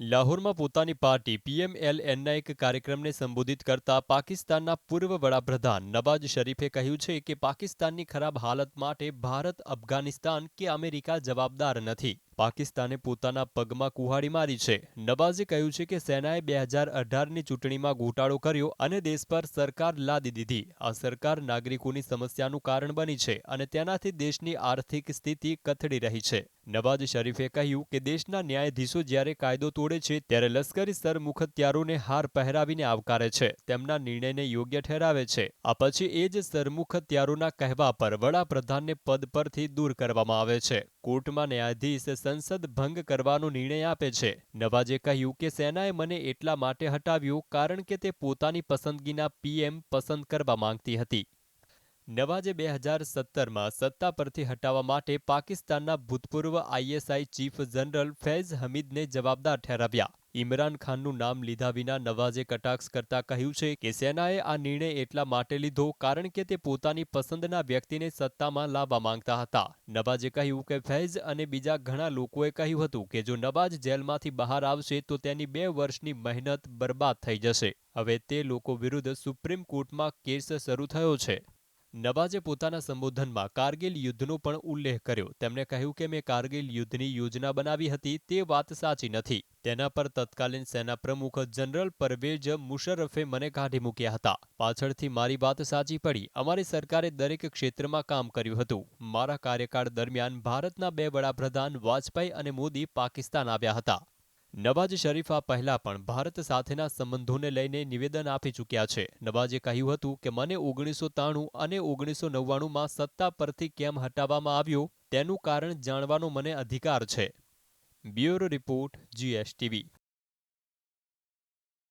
લાહોરમાં પોતાની પાર્ટી પીએમએલએનના એક કાર્યક્રમને સંબોધિત કરતા પાકિસ્તાનના પૂર્વ વડાપ્રધાન નવાઝ શરીફે કહ્યું છે કે પાકિસ્તાનની ખરાબ હાલત માટે ભારત અફઘાનિસ્તાન કે અમેરિકા જવાબદાર નથી. પાકિસ્તાને પોતાના પગમાં કુહાડી મારી છે. નવાઝે કહ્યું છે કે સેનાએ બે હજાર અઢારની ચૂંટણીમાં ઘોટાળો કર્યો અને દેશ પર સરકાર લાદી દીધી. આ સરકાર નાગરિકોની સમસ્યાનું કારણ બની છે અને તેનાથી દેશની આર્થિક સ્થિતિ કથળી રહી છે. નવાઝ શરીફે કહ્યું કે દેશના ન્યાયાધીશો જ્યારે કાયદો તોડે છે ત્યારે લશ્કરી સરમુખત્યારોને હાર પહેરાવીને આવકારે છે. તેમના નિર્ણયને યોગ્ય ઠેરાવે છે. આ પછી એ જ સરમુખત્યારોના કહેવા પર વડાપ્રધાનને પદ પરથી દૂર કરવામાં આવે છે. કોર્ટમાં ન્યાયાધીશ સંસદ ભંગ કરવાનો નિર્ણય આપે છે. નવાજે કહ્યું કે સેનાએ મને એટલા માટે હટાવ્યું કારણ કે તે પોતાની પસંદગીના પીએમ પસંદ કરવા માંગતી હતી. નવાજે બે હજાર સત્તરમાં સત્તા પરથી હટાવવા માટે પાકિસ્તાનના ભૂતપૂર્વ આઈએસઆઈ ચીફ જનરલ ફૈઝ હમીદને જવાબદાર ઠેરવ્યા. ઇમરાન ખાનનું નામ લીધા વિના નવાઝે કટાક્ષ કરતા કહ્યું છે કે સેનાએ આ નિર્ણય એટલા માટે લીધો કારણ કે તે પોતાની પસંદના વ્યક્તિને સત્તામાં લાવવા માંગતા હતા. નવાઝે કહ્યું કે ફૈઝ અને બીજા ઘણા લોકોએ કહ્યું હતું કે જો નવાઝ જેલમાંથી બહાર આવશે તો તેની બે વર્ષની મહેનત બરબાદ થઈ જશે. હવે તે લોકો વિરુદ્ધ સુપ્રીમ કોર્ટમાં કેસ શરૂ થયો છે. નવાઝે પોતાના સંબોધનમાં કારગિલ યુદ્ધનો પણ ઉલ્લેખ કર્યો. તેમણે કહ્યું કે મેં કારગિલ યુદ્ધની યોજના બનાવી હતી, તે વાત સાચી નથી. તેના પર તત્કાલીન સેના પ્રમુખ જનરલ પરવેજ મુશર્રફે મને કાઢી મૂક્યા હતા. પાછળથી મારી વાત સાચી પડી. અમારી સરકારે દરેક ક્ષેત્રમાં કામ કર્યું હતું. મારા કાર્યકાળ દરમિયાન ભારતના બે વડાપ્રધાન વાજપેયી અને મોદી પાકિસ્તાન આવ્યા હતા. નવાઝ શરીફ પહેલા પણ ભારત સાથેના સંબંધોને લઈને નિવેદન આપી ચૂક્યા છે. નવાઝે કહ્યું હતું કે, મને ઓગણીસો ત્રાણું અને ઓગણીસો નવ્વાણુંમાં સત્તા પરથી કેમ હટાવવામાં આવ્યો, તેનું કારણ જાણવાનો મને અધિકાર છે. Bureau report, GSTV.